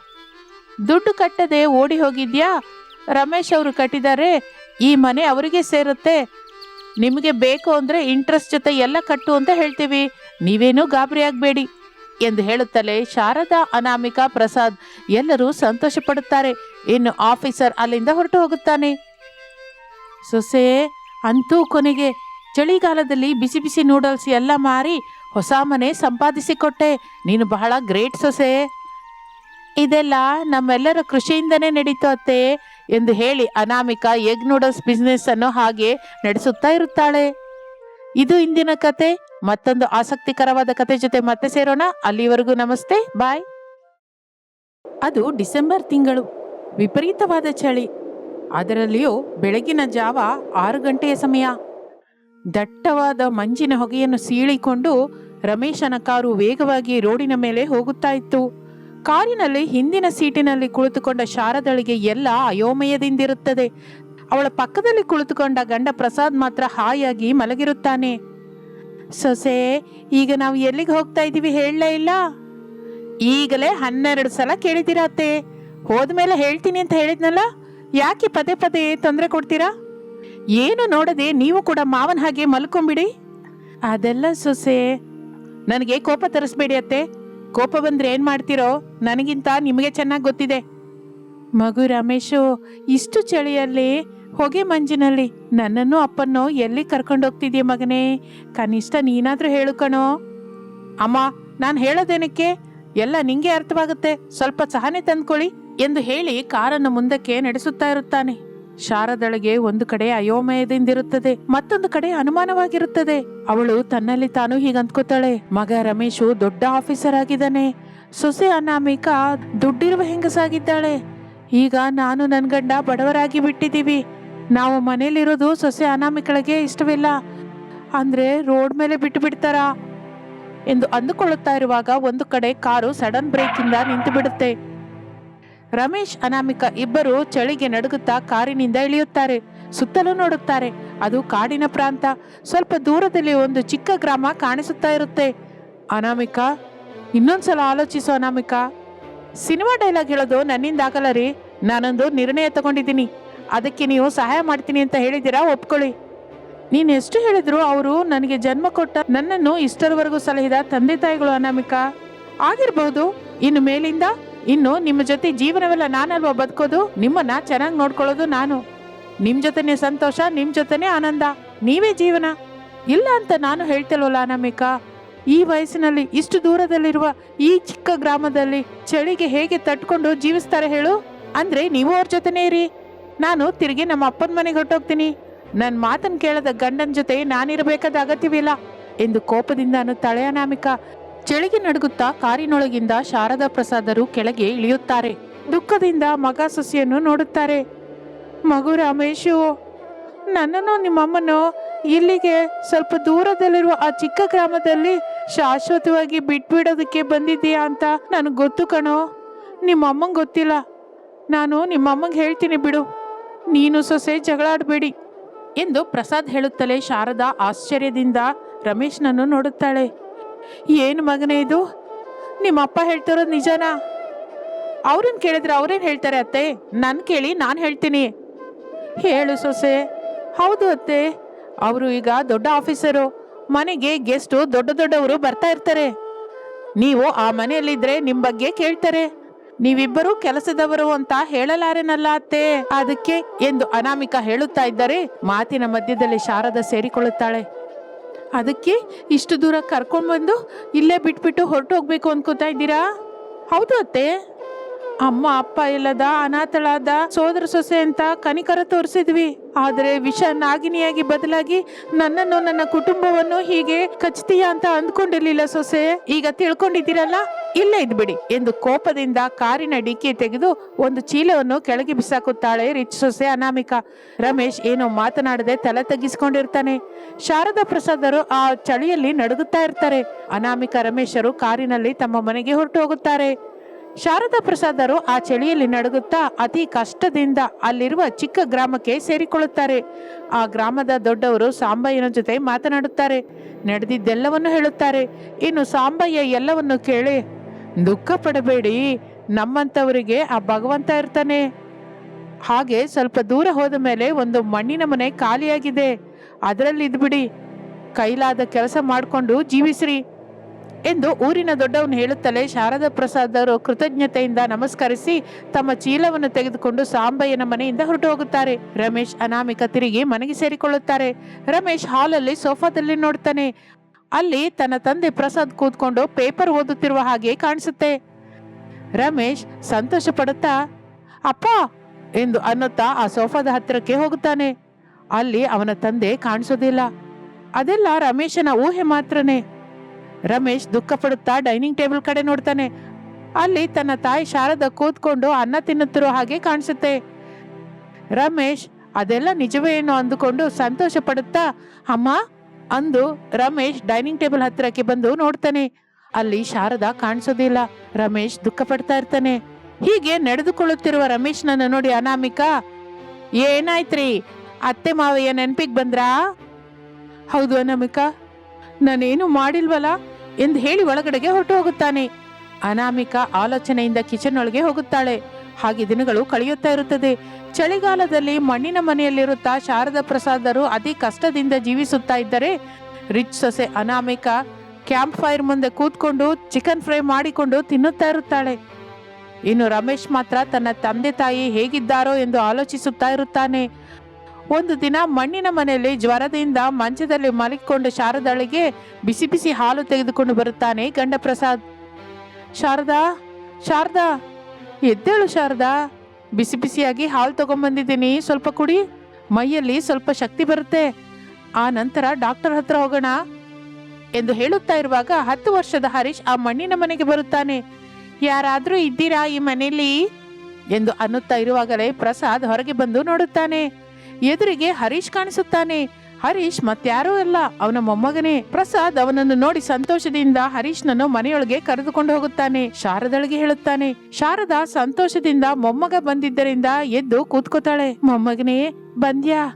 ದುಡ್ಡು ಕಟ್ಟದೆ ಓಡಿ ಹೋಗಿದ್ಯಾ? ರಮೇಶ್ ಅವರು ಕಟ್ಟಿದ್ದಾರೆ ಈ ಮನೆ ಅವರಿಗೆ ಸೇರುತ್ತೆ. ನಿಮಗೆ ಬೇಕು ಅಂದರೆ ಇಂಟ್ರೆಸ್ಟ್ ಜೊತೆ ಎಲ್ಲ ಕಟ್ಟು ಅಂತ ಹೇಳ್ತೀವಿ. ನೀವೇನೂ ಗಾಬರಿ ಆಗಬೇಡಿ ಎಂದು ಹೇಳುತ್ತಲೇ ಶಾರದಾ, ಅನಾಮಿಕಾ, ಪ್ರಸಾದ್ ಎಲ್ಲರೂ ಸಂತೋಷ ಪಡುತ್ತಾರೆ. ಇನ್ನು ಆಫೀಸರ್ ಅಲ್ಲಿಂದ ಹೊರಟು ಹೋಗುತ್ತಾನೆ. ಸೊಸೆ, ಅಂತೂ ಕೊನೆಗೆ ಚಳಿಗಾಲದಲ್ಲಿ ಬಿಸಿ ಬಿಸಿ ನೂಡಲ್ಸ್ ಎಲ್ಲ ಮಾರಿ ಹೊಸ ಮನೆ ಸಂಪಾದಿಸಿಕೊಟ್ಟೆ ನೀನು ಬಹಳ ಗ್ರೇಟ್ ಸೊಸೆ. ಇದೆಲ್ಲ ನಮ್ಮೆಲ್ಲರ ಕೃಷಿಯಿಂದನೇ ನಡೀತು ಅತ್ತೆ ಎಂದು ಹೇಳಿ ಅನಾಮಿಕ ಎಗ್ ನೂಡಲ್ಸ್ ಬಿಸ್ನೆಸ್ ಅನ್ನು ಹಾಗೆ ನಡೆಸುತ್ತಾ ಇರುತ್ತಾಳೆ. ಇದು ಇಂದಿನ ಕತೆ. ಮತ್ತೊಂದು ಆಸಕ್ತಿಕರವಾದ ಕತೆ ಜೊತೆ ಮತ್ತೆ ಸೇರೋಣ. ಅಲ್ಲಿವರೆಗೂ ನಮಸ್ತೆ. ಬಾಯ್. ಅದು ಡಿಸೆಂಬರ್ ತಿಂಗಳು. ವಿಪರೀತವಾದ ಚಳಿ. ಅದರಲ್ಲಿಯೂ ಬೆಳಗಿನ ಜಾವ ಆರು ಗಂಟೆಯ ಸಮಯ. ದಟ್ಟವಾದ ಮಂಜಿನ ಹೊಗೆಯನ್ನು ಸೀಳಿಕೊಂಡು ರಮೇಶನ ಕಾರು ವೇಗವಾಗಿ ರೋಡಿನ ಮೇಲೆ ಹೋಗುತ್ತಾ ಇತ್ತು. ಕಾರಿನಲ್ಲಿ ಹಿಂದಿನ ಸೀಟಿನಲ್ಲಿ ಕುಳಿತುಕೊಂಡ ಶಾರದಳಿಗೆ ಎಲ್ಲ ಅಯೋಮಯದಿಂದಿರುತ್ತದೆ. ಅವಳ ಪಕ್ಕದಲ್ಲಿ ಕುಳಿತುಕೊಂಡ ಗಂಡ ಪ್ರಸಾದ್ ಮಾತ್ರ ಹಾಯಾಗಿ ಮಲಗಿರುತ್ತಾನೆ. ಸೊಸೆ, ಈಗ ನಾವು ಎಲ್ಲಿಗೆ ಹೋಗ್ತಾ ಇದ್ದೀವಿ ಹೇಳಲೇ ಇಲ್ಲ. ಈಗಲೇ ಹನ್ನೆರಡು ಸಲ ಕೇಳಿದಿರತ್ತೆ ಹೋದ್ಮೇಲೆ ಹೇಳ್ತೀನಿ ಅಂತ ಹೇಳಿದ್ನಲ್ಲ, ಯಾಕೆ ಪದೇ ಪದೇ ತೊಂದರೆ ಕೊಡ್ತೀರಾ? ಏನು ನೋಡದೆ ನೀವು ಕೂಡ ಮಾವನ ಹಾಗೆ ಮಲ್ಕೊಂಬಿಡಿ. ಅದೆಲ್ಲ ಸೊಸೆ. ನನಗೆ ಕೋಪ ತರಿಸ್ಬೇಡಿ ಅತ್ತೆ. ಕೋಪ ಬಂದ್ರೆ ಏನ್ ಮಾಡ್ತಿರೋ ನನಗಿಂತ ನಿಮಗೆ ಚೆನ್ನಾಗಿ ಗೊತ್ತಿದೆ. ಮಗು ರಮೇಶು ಇಷ್ಟು ಚಳಿಯಲ್ಲಿ ಹೊಗೆ ಮಂಜಿನಲ್ಲಿ ನನ್ನನ್ನು ಅಪ್ಪನ್ನು ಎಲ್ಲಿ ಕರ್ಕೊಂಡೋಗ್ತಿದ್ಯ ಮಗನೇ? ಕನಿಷ್ಠ ನೀನಾದರೂ ಹೇಳು ಕಣೋ. ಅಮ್ಮ ನಾನು ಹೇಳೋದೇನಕ್ಕೆ? ಎಲ್ಲ ನಿಂಗೆ ಅರ್ಥವಾಗುತ್ತೆ. ಸ್ವಲ್ಪ ಸಹನೆ ತಂದ್ಕೊಳ್ಳಿ ಎಂದು ಹೇಳಿ ಕಾರನ್ನು ಮುಂದಕ್ಕೆ ನಡೆಸುತ್ತಾ ಇರುತ್ತಾನೆ. ಶಾರದಳಿಗೆ ಒಂದು ಕಡೆ ಅಯೋಮಯದಿಂದಿರುತ್ತದೆ, ಮತ್ತೊಂದು ಕಡೆ ಅನುಮಾನವಾಗಿರುತ್ತದೆ. ಅವಳು ತನ್ನಲ್ಲಿ ತಾನು ಹೀಗಂದ್ಕೋತಾಳೆ, ಮಗ ರಮೇಶು ದೊಡ್ಡ ಆಫೀಸರ್ ಆಗಿದ್ದಾನೆ, ಸೊಸೆ ಅನಾಮಿಕಾ ದುಡ್ಡಿರುವ ಹೆಂಗಸಾಗಿದ್ದಾಳೆ. ಈಗ ನಾನು ನನ್ನ ಗಂಡ ಬಡವರಾಗಿ ಬಿಟ್ಟಿದ್ದೀವಿ, ನಾವು ಮನೇಲಿರೋದು ಸೊಸೆ ಅನಾಮಿಕಳಿಗೆ ಇಷ್ಟವಿಲ್ಲ, ಅಂದ್ರೆ ರೋಡ್ ಮೇಲೆ ಬಿಟ್ಟು ಬಿಡ್ತಾರಾ? ಎಂದು ಅಂದುಕೊಳ್ಳುತ್ತಾ ಇರುವಾಗ ಒಂದು ಕಡೆ ಕಾರು ಸಡನ್ ಬ್ರೇಕ್ ಇಂದ ನಿಂತು ಬಿಡುತ್ತೆ ರಮೇಶ್, ಅನಾಮಿಕ ಇಬ್ಬರು ಚಳಿಗೆ ನಡುಗುತ್ತಾ ಕಾರಿನಿಂದ ಇಳಿಯುತ್ತಾರೆ. ಸುತ್ತಲೂ ನೋಡುತ್ತಾರೆ. ಅದು ಕಾಡಿನ ಪ್ರಾಂತ. ಸ್ವಲ್ಪ ದೂರದಲ್ಲಿ ಒಂದು ಚಿಕ್ಕ ಗ್ರಾಮ ಕಾಣಿಸುತ್ತಾ ಇರುತ್ತೆ. ಅನಾಮಿಕ, ಇನ್ನೊಂದ್ಸಲ ಆಲೋಚಿಸು ಅನಾಮಿಕ. ಸಿನಿಮಾ ಡೈಲಾಗ್ ಹೇಳೋದು ನನ್ನಿಂದ ಆಗಲ್ಲ ರೀ. ನಾನೊಂದು ನಿರ್ಣಯ ತಗೊಂಡಿದ್ದೀನಿ. ಅದಕ್ಕೆ ನೀವು ಸಹಾಯ ಮಾಡ್ತೀನಿ ಅಂತ ಹೇಳಿದ್ದೀರಾ? ಒಪ್ಕೊಳ್ಳಿ. ನೀನು ಎಷ್ಟು ಹೇಳಿದ್ರು ಅವರು ನನಗೆ ಜನ್ಮ ಕೊಟ್ಟ ನನ್ನನ್ನು ಇಷ್ಟರವರೆಗೂ ಸಲಹಿದ ತಂದೆ ತಾಯಿಗಳು ಅನಾಮಿಕ. ಆಗಿರಬಹುದು, ಇನ್ನು ಮೇಲಿಂದ ಇನ್ನು ನಿಮ್ಮ ಜೊತೆ ಜೀವನವೆಲ್ಲ ನಾನಲ್ವಾ ಬದುಕೋದು? ನಿಮ್ಮನ್ನ ಚೆನ್ನಾಗಿ ನೋಡ್ಕೊಳ್ಳೋದು ನಾನು. ನಿಮ್ಮ ಜೊತೆನೆ ಸಂತೋಷ ನಿಮ್ಮ ಜೊತೆನೆ ಆನಂದ. ನೀವೇ ಜೀವನ. ಇಲ್ಲ ಅಂತ ನಾನು ಹೇಳ್ತಿಲ್ವಲ್ಲ ಅನಾಮಿಕ? ಈ ವಯಸ್ಸಿನಲ್ಲಿ ಇಷ್ಟು ದೂರದಲ್ಲಿರುವ ಈ ಚಿಕ್ಕ ಗ್ರಾಮದಲ್ಲಿ ಚಳಿಗೆ ಹೇಗೆ ತಟ್ಕೊಂಡು ಜೀವಿಸ್ತಾರೆ ಹೇಳು? ಅಂದ್ರೆ ನೀವು ಅವ್ರ ಜೊತೆನೇ ಇರಿ. ನಾನು ತಿರುಗಿ ನಮ್ಮ ಅಪ್ಪನ ಮನೆಗೆ ಹೊಟ್ಟೋಗ್ತೀನಿ ನನ್ನ ಮಾತನ್ನು ಕೇಳದ ಗಂಡನ ಜೊತೆ ನಾನಿರಬೇಕಾದ ಅಗತ್ಯವಿಲ್ಲ. ಎಂದು ಕೋಪದಿಂದ ಅನ್ನುತ್ತಾಳೆ ಅನಾಮಿಕಾ. ಚಳಿಗೆ ನಡುಗುತ್ತಾ ಕಾರಿನೊಳಗಿಂದ ಶಾರದಾ ಪ್ರಸಾದರು ಕೆಳಗೆ ಇಳಿಯುತ್ತಾರೆ. ದುಃಖದಿಂದ ಮಗ ಸೊಸೆಯನ್ನು ನೋಡುತ್ತಾರೆ. ಮಗು ರಮೇಶು, ನನ್ನನ್ನು ನಿಮ್ಮಮ್ಮನು ಇಲ್ಲಿಗೆ ಸ್ವಲ್ಪ ದೂರದಲ್ಲಿರುವ ಆ ಚಿಕ್ಕ ಗ್ರಾಮದಲ್ಲಿ ಶಾಶ್ವತವಾಗಿ ಬಿಟ್ಬಿಡೋದಕ್ಕೆ ಬಂದಿದ್ದೀಯಾ ಅಂತ ನನಗೆ ಗೊತ್ತು ಕಣೋ. ನಿಮ್ಮಮ್ಮಂಗೆ ಗೊತ್ತಿಲ್ಲ. ನಾನು ನಿಮ್ಮಮ್ಮಂಗೆ ಹೇಳ್ತೀನಿ ಬಿಡು. ನೀನು ಸೊಸೆ ಜಗಳಾಡಬೇಡಿ ಎಂದು ಪ್ರಸಾದ್ ಹೇಳುತ್ತಲೇ ಶಾರದಾ ಆಶ್ಚರ್ಯದಿಂದ ರಮೇಶ್ನನ್ನು ನೋಡುತ್ತಾಳೆ. ಏನು ಮಗನೇ ಇದು? ನಿಮ್ಮ ಅಪ್ಪ ಹೇಳ್ತಿರೋದು ನಿಜನಾ? ಅವ್ರನ್ನ ಕೇಳಿದ್ರೆ ಅವ್ರೇನು ಹೇಳ್ತಾರೆ ಅತ್ತೆ? ನಾನು ಕೇಳಿ ನಾನು ಹೇಳ್ತೀನಿ. ಹೇಳು ಸೊಸೆ. ಹೌದು ಅತ್ತೆ. ಅವರು ಈಗ ದೊಡ್ಡ ಆಫೀಸರು. ಮನೆಗೆ ಗೆಸ್ಟು ದೊಡ್ಡ ದೊಡ್ಡವರು ಬರ್ತಾ ಇರ್ತಾರೆ. ನೀವು ಆ ಮನೆಯಲ್ಲಿದ್ದರೆ ನಿಮ್ಮ ಬಗ್ಗೆ ಕೇಳ್ತಾರೆ. ನೀವಿಬ್ಬರೂ ಕೆಲಸದವರು ಅಂತ ಹೇಳಲಾರೆನಲ್ಲ ಅತ್ತೆ. ಅದಕ್ಕೆ ಎಂದು ಅನಾಮಿಕಾ ಹೇಳುತ್ತಾ ಇದ್ದರೆ ಮಾತಿನ ಮಧ್ಯದಲ್ಲಿ ಶಾರದ ಸೇರಿಕೊಳ್ಳುತ್ತಾಳೆ. ಅದಕ್ಕೆ ಇಷ್ಟು ದೂರ ಕರ್ಕೊಂಡ್ಬಂದು ಇಲ್ಲೇ ಬಿಟ್ಬಿಟ್ಟು ಹೊರಟು ಹೋಗ್ಬೇಕು ಅನ್ಕೋತಾ ಇದ್ದೀರಾ? ಹೌದು ಅತ್ತೆ. ಅಮ್ಮ, ಅಪ್ಪ ಇಲ್ಲದ, ಅನಾಥಳಾದ ಸೋದರ ಸೊಸೆ ಅಂತ ಕನಿಕರ ತೋರಿಸಿದ್ವಿ. ಆದರೆ ವಿಷ ನಾಗಿನಿಯಾಗಿ ಬದಲಾಗಿ ನನ್ನನ್ನು ನನ್ನ ಕುಟುಂಬವನ್ನು ಹೀಗೆ ಕಚ್ತೀಯ ಅಂತ ಅಂದ್ಕೊಂಡಿರ್ಲಿಲ್ಲ ಸೊಸೆ. ಈಗ ತಿಳ್ಕೊಂಡಿದ್ದೀರಲ್ಲ? ಇಲ್ಲೇ ಇದ್ಬಿಡಿ ಎಂದು ಕೋಪದಿಂದ ಕಾರಿನ ಡಿಕ್ಕಿ ತೆಗೆದು ಒಂದು ಚೀಲವನ್ನು ಕೆಳಗೆ ಬಿಸಾಕುತ್ತಾಳೆ ರಿಚ್ ಸೊಸೆ ಅನಾಮಿಕಾ. ರಮೇಶ್ ಏನೋ ಮಾತನಾಡದೆ ತಲೆ ತಗ್ಗಿಸ್ಕೊಂಡಿರ್ತಾನೆ. ಶಾರದಾ ಪ್ರಸಾದರು ಆ ಚಳಿಯಲ್ಲಿ ನಡುಗುತ್ತಾ ಇರ್ತಾರೆ. ಅನಾಮಿಕಾ ರಮೇಶರು ಕಾರಿನಲ್ಲಿ ತಮ್ಮ ಮನೆಗೆ ಹೊರಟು ಹೋಗುತ್ತಾರೆ. ಶಾರದಾ ಪ್ರಸಾದರು ಆ ಚಳಿಯಲ್ಲಿ ನಡುಗುತ್ತಾ ಅತಿ ಕಷ್ಟದಿಂದ ಅಲ್ಲಿರುವ ಚಿಕ್ಕ ಗ್ರಾಮಕ್ಕೆ ಸೇರಿಕೊಳ್ಳುತ್ತಾರೆ. ಆ ಗ್ರಾಮದ ದೊಡ್ಡವರು ಸಾಂಬಯ್ಯನ ಜೊತೆ ಮಾತನಾಡುತ್ತಾರೆ. ನಡೆದಿದ್ದೆಲ್ಲವನ್ನು ಹೇಳುತ್ತಾರೆ. ಇನ್ನು ಸಾಂಬಯ್ಯ ಎಲ್ಲವನ್ನು ಕೇಳಿ, ದುಃಖ ಪಡಬೇಡಿ, ನಮ್ಮಂಥವರಿಗೆ ಆ ಭಗವಂತ ಇರ್ತಾನೆ. ಹಾಗೆ ಸ್ವಲ್ಪ ದೂರ ಹೋದ ಮೇಲೆ ಒಂದು ಮಣ್ಣಿನ ಮನೆ ಖಾಲಿಯಾಗಿದೆ. ಅದರಲ್ಲಿ ಇದ್ಬಿಡಿ ಕೈಲಾದ ಕೆಲಸ ಮಾಡಿಕೊಂಡು ಜೀವಿಸ್ರಿ. ಎಂದು ಊರಿನ ದೊಡ್ಡವನು ಹೇಳುತ್ತಲೇ ಶಾರದಾ ಪ್ರಸಾದ್ ಅವರು ಕೃತಜ್ಞತೆಯಿಂದ ನಮಸ್ಕರಿಸಿ ತಮ್ಮ ಚೀಲವನ್ನು ತೆಗೆದುಕೊಂಡು ಸಾಂಬಯ್ಯನ ಮನೆಯಿಂದ ಹೊರಟು ಹೋಗುತ್ತಾರೆ ರಮೇಶ್ ಅನಾಮಿಕ ತಿರುಗಿ ಮನೆಗೆ ಸೇರಿಕೊಳ್ಳುತ್ತಾರೆ. ರಮೇಶ್ ಹಾಲಲ್ಲಿ ಸೋಫಾದಲ್ಲಿ ನೋಡ್ತಾನೆ. ಅಲ್ಲಿ ತನ್ನ ತಂದೆ ಪ್ರಸಾದ್ ಕೂತ್ಕೊಂಡು ಪೇಪರ್ ಓದುತ್ತಿರುವ ಹಾಗೆ ಕಾಣಿಸುತ್ತೆ. ರಮೇಶ್ ಸಂತೋಷ ಪಡುತ್ತಾ ಅಪ್ಪ! ಎಂದು ಅನ್ನುತ್ತಾ ಆ ಸೋಫಾದ ಹತ್ತಿರಕ್ಕೆ ಹೋಗುತ್ತಾನೆ. ಅಲ್ಲಿ ಅವನ ತಂದೆ ಕಾಣಿಸೋದಿಲ್ಲ. ಅದೆಲ್ಲ ರಮೇಶನ ಊಹೆ ಮಾತ್ರನೇ. ರಮೇಶ್ ದುಃಖ ಪಡುತ್ತಾ ಡೈನಿಂಗ್ ಟೇಬಲ್ ಕಡೆ ನೋಡ್ತಾನೆ. ಅಲ್ಲಿ ತನ್ನ ತಾಯಿ ಶಾರದ ಕೂತ್ಕೊಂಡು ಅನ್ನ ತಿನ್ನುತ್ತಿರೋ ಹಾಗೆ ಕಾಣಿಸುತ್ತೆ. ರಮೇಶ್, ಅದೆಲ್ಲ ನಿಜವೇನೋ ಅಂದುಕೊಂಡು ಸಂತೋಷ ಪಡುತ್ತಾ, ಅಮ್ಮ, ಅಂದು ರಮೇಶ್ ಡೈನಿಂಗ್ ಟೇಬಲ್ ಹತ್ತಿರಕ್ಕೆ ಬಂದು ನೋಡ್ತಾನೆ. ಅಲ್ಲಿ ಶಾರದಾ ಕಾಣಿಸೋದಿಲ್ಲ. ರಮೇಶ್ ದುಃಖ ಪಡ್ತಾ ಇರ್ತಾನೆ. ಹೀಗೆ ನಡೆದುಕೊಳ್ಳುತ್ತಿರುವ ರಮೇಶ್ನನ್ನ ನೋಡಿ ಅನಾಮಿಕಾ, ಏನಾಯ್ತ್ರಿ? ಅತ್ತೆ ಮಾವಯ್ಯ ನೆನಪಿಗೆ ಬಂದ್ರಾ? ಹೌದು ಅನಾಮಿಕಾ. ನಾನೇನು ಮಾಡಿಲ್ವಲ್ಲ ಎಂದು ಹೇಳಿ ಒಳಗಡೆಗೆ ಹೊರಟು ಹೋಗುತ್ತಾನೆ ಅನಾಮಿಕ ಆಲೋಚನೆಯಿಂದ ಕಿಚನ್ ಒಳಗೆ ಹೋಗುತ್ತಾಳೆ. ಹಾಗೆ ದಿನಗಳು ಕಳೆಯುತ್ತಾ ಇರುತ್ತದೆ. ಚಳಿಗಾಲದಲ್ಲಿ ಮಣ್ಣಿನ ಮನೆಯಲ್ಲಿರುತ್ತಾ ಶಾರದಾ ಪ್ರಸಾದರು ಅತಿ ಕಷ್ಟದಿಂದ ಜೀವಿಸುತ್ತಾ ಇದ್ದರೆ, ರಿಚ್ ಸೊಸೆ ಅನಾಮಿಕ ಕ್ಯಾಂಪ್ ಫೈರ್ ಮುಂದೆ ಕೂತ್ಕೊಂಡು ಚಿಕನ್ ಫ್ರೈ ಮಾಡಿಕೊಂಡು ತಿನ್ನುತ್ತಾ ಇರುತ್ತಾಳೆ. ಇನ್ನು ರಮೇಶ್ ಮಾತ್ರ ತನ್ನ ತಂದೆ ತಾಯಿ ಹೇಗಿದ್ದಾರೋ ಎಂದು ಆಲೋಚಿಸುತ್ತಾ ಇರುತ್ತಾನೆ. ಒಂದು ದಿನ ಮಣ್ಣಿನ ಮನೆಯಲ್ಲಿ ಜ್ವರದಿಂದ ಮಂಚದಲ್ಲಿ ಮಲಗಿಕೊಂಡ ಶಾರದಾಳಿಗೆ ಬಿಸಿ ಬಿಸಿ ಹಾಲು ತೆಗೆದುಕೊಂಡು ಬರುತ್ತಾನೆ ಗಂಡ ಪ್ರಸಾದ್ ಶಾರದಾ ಶಾರದಾ, ಎದ್ದೇಳು ಶಾರದಾ. ಬಿಸಿ ಬಿಸಿಯಾಗಿ ಹಾಲು ತಗೊಂಬಂದಿದ್ದೀನಿ, ಸ್ವಲ್ಪ ಕುಡಿ. ಮೈಯಲ್ಲಿ ಸ್ವಲ್ಪ ಶಕ್ತಿ ಬರುತ್ತೆ. ಆ ನಂತರ ಡಾಕ್ಟರ್ ಹತ್ರ ಹೋಗೋಣ ಎಂದು ಹೇಳುತ್ತಾ ಇರುವಾಗ ಹತ್ತು ವರ್ಷದ ಹರೀಶ್ ಆ ಮಣ್ಣಿನ ಮನೆಗೆ ಬರುತ್ತಾನೆ. ಯಾರಾದರೂ ಇದ್ದೀರಾ ಈ ಮನೆಯಲ್ಲಿ? ಎಂದು ಅನ್ನುತ್ತಾ ಇರುವಾಗಲೇ ಪ್ರಸಾದ್ ಹೊರಗೆ ಬಂದು ನೋಡುತ್ತಾನೆ. ಎದುರಿಗೆ ಹರೀಶ್ ಕಾಣಿಸುತ್ತಾನೆ. ಹರೀಶ್ ಮತ್ಯಾರೂ ಅಲ್ಲ ಅವನ ಮೊಮ್ಮಗನೇ ಪ್ರಸಾದ್ ಅವನನ್ನು ನೋಡಿ ಸಂತೋಷದಿಂದ ಹರೀಶ್ನನ್ನು ಮನೆಯೊಳಗೆ ಕರೆದುಕೊಂಡು ಹೋಗುತ್ತಾನೆ. ಶಾರದಳಿಗೆ ಹೇಳುತ್ತಾನೆ. ಶಾರದಾ ಸಂತೋಷದಿಂದ ಮೊಮ್ಮಗ ಬಂದಿದ್ದರಿಂದ ಎದ್ದು ಕೂತ್ಕೋತಾಳೆ. ಮೊಮ್ಮಗನೇ, ಬಂದ್ಯಾ?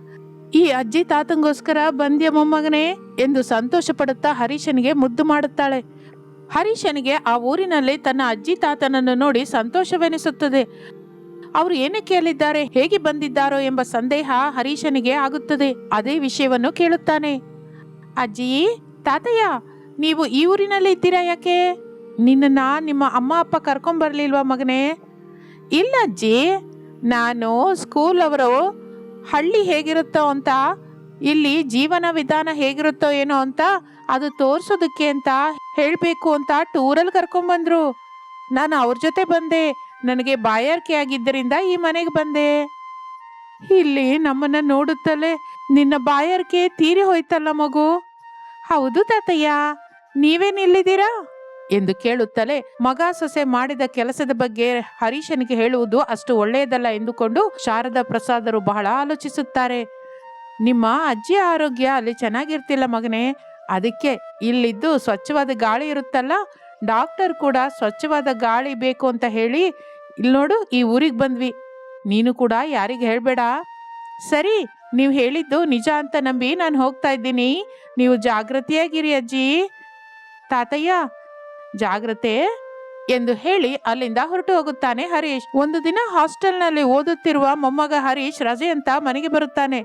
ಈ ಅಜ್ಜಿ ತಾತಂಗೋಸ್ಕರ ಬಂದ್ಯ ಮೊಮ್ಮಗನೇ? ಎಂದು ಸಂತೋಷ ಪಡುತ್ತಾ ಹರೀಶನಿಗೆ ಮುದ್ದು ಮಾಡುತ್ತಾಳೆ. ಹರೀಶನಿಗೆ ಆ ಊರಿನಲ್ಲಿ ತನ್ನ ಅಜ್ಜಿ ತಾತನನ್ನು ನೋಡಿ ಸಂತೋಷವೆನಿಸುತ್ತದೆ. ಅವರು ಏನಕ್ಕೆ ಅಲ್ಲಿದ್ದಾರೆ ಹೇಗೆ ಬಂದಿದ್ದಾರೋ ಎಂಬ ಸಂದೇಹ ಹರೀಶನಿಗೆ ಆಗುತ್ತದೆ. ಅದೇ ವಿಷಯವನ್ನು ಕೇಳುತ್ತಾನೆ. ಅಜ್ಜಿ, ತಾತಯ್ಯ, ನೀವು ಈ ಊರಿನಲ್ಲಿ ಇದ್ದೀರಾ ಯಾಕೆ? ನಿನ್ನ ನಿಮ್ಮ ಅಮ್ಮ, ಅಪ್ಪ ಕರ್ಕೊಂಬರ್ಲಿಲ್ವಾ ಮಗನೇ? ಇಲ್ಲ ಅಜ್ಜಿ, ನಾನು ಸ್ಕೂಲ್ ಅವರು ಹಳ್ಳಿ ಹೇಗಿರುತ್ತೋ ಅಂತ, ಇಲ್ಲಿ ಜೀವನ ವಿಧಾನ ಹೇಗಿರುತ್ತೋ ಏನೋ ಅಂತ ಅದು ತೋರಿಸೋದಕ್ಕೆ ಅಂತ ಹೇಳಬೇಕು ಅಂತ ಟೂರಲ್ಲಿ ಕರ್ಕೊಂಬಂದ್ರು. ನಾನು ಅವ್ರ ಜೊತೆ ಬಂದೆ. ನನಗೆ ಬಾಯಾರಿಕೆ ಆಗಿದ್ದರಿಂದ ಈ ಮನೆಗೆ ಬಂದೆ. ಇಲ್ಲಿ ನಮ್ಮನ್ನ ನೋಡುತ್ತಲೇ ನಿನ್ನ ಬಾಯಾರಿಕೆ ತೀರಿ ಹೋಯ್ತಲ್ಲ ಮಗು. ಹೌದು ತಾತಯ್ಯ ನೀವೇನಿಲ್ಲಿದ್ದೀರಾ ಎಂದು ಕೇಳುತ್ತಲೇ ಮಗ ಸೊಸೆ ಮಾಡಿದ ಕೆಲಸದ ಬಗ್ಗೆ ಹರೀಶನಿಗೆ ಹೇಳುವುದು ಅಷ್ಟು ಒಳ್ಳೆಯದಲ್ಲ ಎಂದುಕೊಂಡು ಶಾರದಾ ಪ್ರಸಾದರು ಬಹಳ ಆಲೋಚಿಸುತ್ತಾರೆ. ನಿಮ್ಮ ಅಜ್ಜಿ ಆರೋಗ್ಯ ಅಲ್ಲಿ ಚೆನ್ನಾಗಿರ್ತಿಲ್ಲ ಮಗನೇ. ಅದಕ್ಕೆ ಇಲ್ಲಿದ್ದು ಸ್ವಚ್ಛವಾದ ಗಾಳಿ ಇರುತ್ತಲ್ಲ. ಡಾಕ್ಟರ್ ಕೂಡ ಸ್ವಚ್ಛವಾದ ಗಾಳಿ ಬೇಕು ಅಂತ ಹೇಳಿ ಇಲ್ಲಿ ನೋಡು, ಈ ಊರಿಗೆ ಬಂದ್ವಿ. ನೀನು ಕೂಡ ಯಾರಿಗೆ ಹೇಳಬೇಡ. ಸರಿ, ನೀವು ಹೇಳಿದ್ದು ನಿಜ ಅಂತ ನಂಬಿ ನಾನು ಹೋಗ್ತಾ ಇದ್ದೀನಿ. ನೀವು ಜಾಗೃತಿಯಾಗಿರಿ ಅಜ್ಜಿ. ತಾತಯ್ಯ, ಜಾಗ್ರತೆ ಎಂದು ಹೇಳಿ ಅಲ್ಲಿಂದ ಹೊರಟು ಹೋಗುತ್ತಾನೆ ಹರೀಶ್. ಒಂದು ದಿನ ಹಾಸ್ಟೆಲ್ನಲ್ಲಿ ಓದುತ್ತಿರುವ ಮೊಮ್ಮಗ ಹರೀಶ್ ರಜೆ ಅಂತ ಮನೆಗೆ ಬರುತ್ತಾನೆ.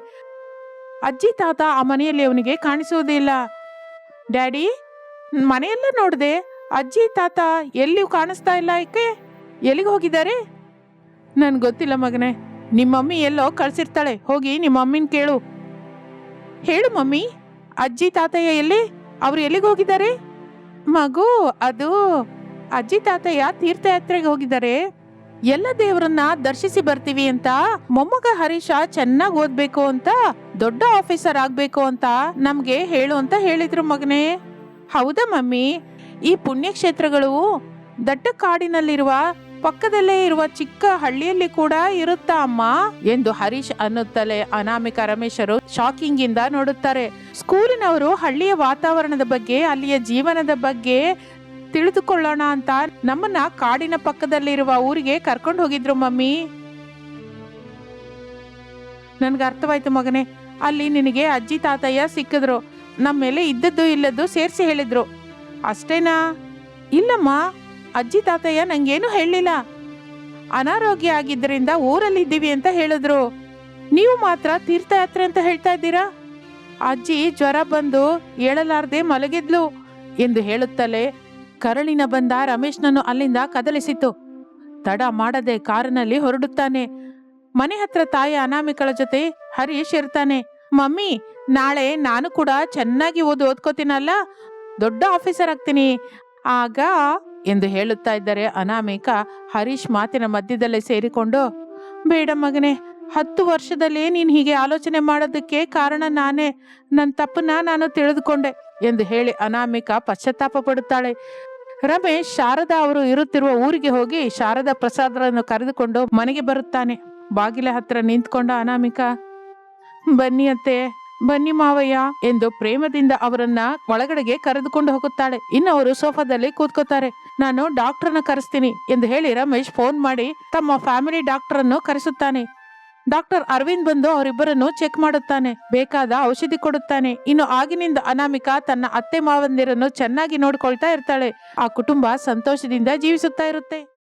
ಅಜ್ಜಿ, ತಾತ ಆ ಮನೆಯಲ್ಲಿ ಅವನಿಗೆ ಕಾಣಿಸುವುದಿಲ್ಲ. ಡ್ಯಾಡಿ, ಮನೆಯೆಲ್ಲ ನೋಡಿದೆ. ಅಜ್ಜಿ, ತಾತ ಎಲ್ಲಿಯೂ ಕಾಣಿಸ್ತಾ ಇಲ್ಲ ಏಕೆ? ಎಲ್ಲಿಗೆ ಹೋಗಿದ್ದಾರೆ? ನನಗೆ ಗೊತ್ತಿಲ್ಲ ಮಗನೇ. ನಿಮ್ಮ ಮಮ್ಮಿ ಎಲ್ಲೋ ಕಳ್ಸಿರ್ತಾಳೆ. ಹೋಗಿ ನಿಮ್ಮ ಮಮ್ಮಿನ ಕೇಳು. ಹೇಳು ಮಮ್ಮಿ, ಅಜ್ಜಿ ತಾತಯ್ಯ ಎಲ್ಲಿ? ಅವ್ರು ಎಲ್ಲಿಗೆ ಹೋಗಿದ್ದಾರೆ? ಮಗು, ಅದು ಅಜ್ಜಿ ತಾತಯ್ಯ ತೀರ್ಥಯಾತ್ರೆಗೆ ಹೋಗಿದ್ದಾರೆ. ಎಲ್ಲ ದೇವರನ್ನ ದರ್ಶಿಸಿ ಬರ್ತೀವಿ ಅಂತ, ಮೊಮ್ಮಗ ಹರೀಶ ಚೆನ್ನಾಗಿ ಓದ್ಬೇಕು ಅಂತ, ದೊಡ್ಡ ಆಫೀಸರ್ ಆಗ್ಬೇಕು ಅಂತ ನಮ್ಗೆ ಹೇಳು ಅಂತ ಹೇಳಿದ್ರು ಮಗನೇ. ಹೌದಾ ಮಮ್ಮಿ? ಈ ಪುಣ್ಯಕ್ಷೇತ್ರಗಳು ದಟ್ಟ ಕಾಡಿನಲ್ಲಿರುವ ಪಕ್ಕದಲ್ಲೇ ಇರುವ ಚಿಕ್ಕ ಹಳ್ಳಿಯಲ್ಲಿ ಕೂಡ ಇರುತ್ತಾ ಅಮ್ಮ? ಎಂದು ಹರೀಶ್ ಅನ್ನುತ್ತಲೇ ಅನಾಮಿಕ ರಮೇಶರು ಶಾಕಿಂಗ್ ಇಂದ ನೋಡುತ್ತಾರೆ. ಸ್ಕೂಲಿನವರು ಹಳ್ಳಿಯ ವಾತಾವರಣದ ಬಗ್ಗೆ, ಅಲ್ಲಿಯ ಜೀವನದ ಬಗ್ಗೆ ತಿಳಿದುಕೊಳ್ಳೋಣ ಅಂತ ನಮ್ಮನ್ನ ಕಾಡಿನ ಪಕ್ಕದಲ್ಲಿರುವ ಊರಿಗೆ ಕರ್ಕೊಂಡು ಹೋಗಿದ್ರು ಮಮ್ಮಿ. ನನ್ಗೆ ಅರ್ಥವಾಯ್ತು ಮಗನೇ. ಅಲ್ಲಿ ನಿನಗೆ ಅಜ್ಜಿ ತಾತಯ್ಯ ಸಿಕ್ಕಿದ್ರು. ನಮ್ಮ ಮೇಲೆ ಇದ್ದದ್ದು ಇಲ್ಲದ್ದು ಸೇರಿಸಿ ಹೇಳಿದ್ರು. ಅಷ್ಟೇನಾ? ಇಲ್ಲಮ್ಮ. ಅಜ್ಜಿ ತಾತಯ್ಯ ನಂಗೇನು ಹೇಳಲಿಲ್ಲ. ಅನಾರೋಗ್ಯ ಆಗಿದ್ದರಿಂದ ಊರಲ್ಲಿ ಇದ್ದೀವಿ ಅಂತ ಹೇಳಿದ್ರು. ನೀವು ಮಾತ್ರ ತೀರ್ಥಯಾತ್ರೆ ಅಂತ ಹೇಳ್ತಾ ಇದ್ದೀರಾ? ಅಜ್ಜಿ ಜ್ವರ ಬಂದು ಏಳಲಾರ್ದೆ ಮಲಗಿದ್ಲು ಎಂದು ಹೇಳುತ್ತಲೇ ಕರಳಿನ ಬಂದ ರಮೇಶ್ನನ್ನು ಅಲ್ಲಿಂದ ಕದಲಿಸಿತು ತಡ ಮಾಡದೆ ಕಾರಿನಲ್ಲಿ ಹೊರಡುತ್ತಾನೆ. ಮನೆ ಹತ್ರ ತಾಯಿ ಅನಾಮಿಕಳ ಜೊತೆ ಹರೀಶ್ ಇರ್ತಾನೆ. ಮಮ್ಮಿ, ನಾಳೆ ನಾನು ಕೂಡ ಚೆನ್ನಾಗಿ ಓದಿ ಓದ್ಕೋತೀನಲ್ಲ? ದೊಡ್ಡ ಆಫೀಸರ್ ಆಗ್ತೀನಿ. ಆಗ ಎಂದು ಹೇಳುತ್ತಾ ಇದ್ದರೆ ಅನಾಮಿಕ ಹರೀಶ್ ಮಾತಿನ ಮಧ್ಯದಲ್ಲೇ ಸೇರಿಕೊಂಡು, ಬೇಡ ಮಗನೇ, ಹತ್ತು ವರ್ಷದಲ್ಲಿ ನೀನು ಹೀಗೆ ಆಲೋಚನೆ ಮಾಡೋದಕ್ಕೆ ಕಾರಣ ನಾನೇ. ನನ್ನ ತಪ್ಪನ್ನ ನಾನು ತಿಳಿದುಕೊಂಡೆ, ಎಂದು ಹೇಳಿ ಅನಾಮಿಕ ಪಶ್ಚಾತ್ತಾಪ ಪಡುತ್ತಾಳೆ. ರಮೇಶ್ ಶಾರದಾ ಅವರು ಇರುತ್ತಿರುವ ಊರಿಗೆ ಹೋಗಿ ಶಾರದಾ ಪ್ರಸಾದರನ್ನು ಕರೆದುಕೊಂಡು ಮನೆಗೆ ಬರುತ್ತಾನೆ. ಬಾಗಿಲ ಹತ್ರ ನಿಂತ್ಕೊಂಡ ಅನಾಮಿಕ, ಬನ್ನಿ ಅತ್ತೆ ಬನ್ನಿ ಮಾವಯ್ಯ ಎಂದು ಪ್ರೇಮದಿಂದ ಅವರನ್ನ ಒಳಗಡೆಗೆ ಕರೆದುಕೊಂಡು ಹೋಗುತ್ತಾಳೆ. ಇನ್ನು ಅವರು ಸೋಫಾದಲ್ಲಿ ಕೂತ್ಕೋತಾರೆ. ನಾನು ಡಾಕ್ಟರ್ನ ಕರೆಸ್ತೀನಿ ಎಂದು ಹೇಳಿ ರಮೇಶ್ ಫೋನ್ ಮಾಡಿ ತಮ್ಮ ಫ್ಯಾಮಿಲಿ ಡಾಕ್ಟರ್ ಅನ್ನು ಕರೆಸುತ್ತಾನೆ. ಡಾಕ್ಟರ್ ಅರವಿಂದ್ ಬಂದು ಅವರಿಬ್ಬರನ್ನು ಚೆಕ್ ಮಾಡುತ್ತಾನೆ. ಬೇಕಾದ ಔಷಧಿ ಕೊಡುತ್ತಾನೆ. ಇನ್ನು ಆಗಿನಿಂದ ಅನಾಮಿಕಾ ತನ್ನ ಅತ್ತೆ ಮಾವಂದಿರನ್ನು ಚೆನ್ನಾಗಿ ನೋಡಿಕೊಳ್ತಾ ಇರ್ತಾಳೆ. ಆ ಕುಟುಂಬ ಸಂತೋಷದಿಂದ ಜೀವಿಸುತ್ತಾ ಇರುತ್ತೆ.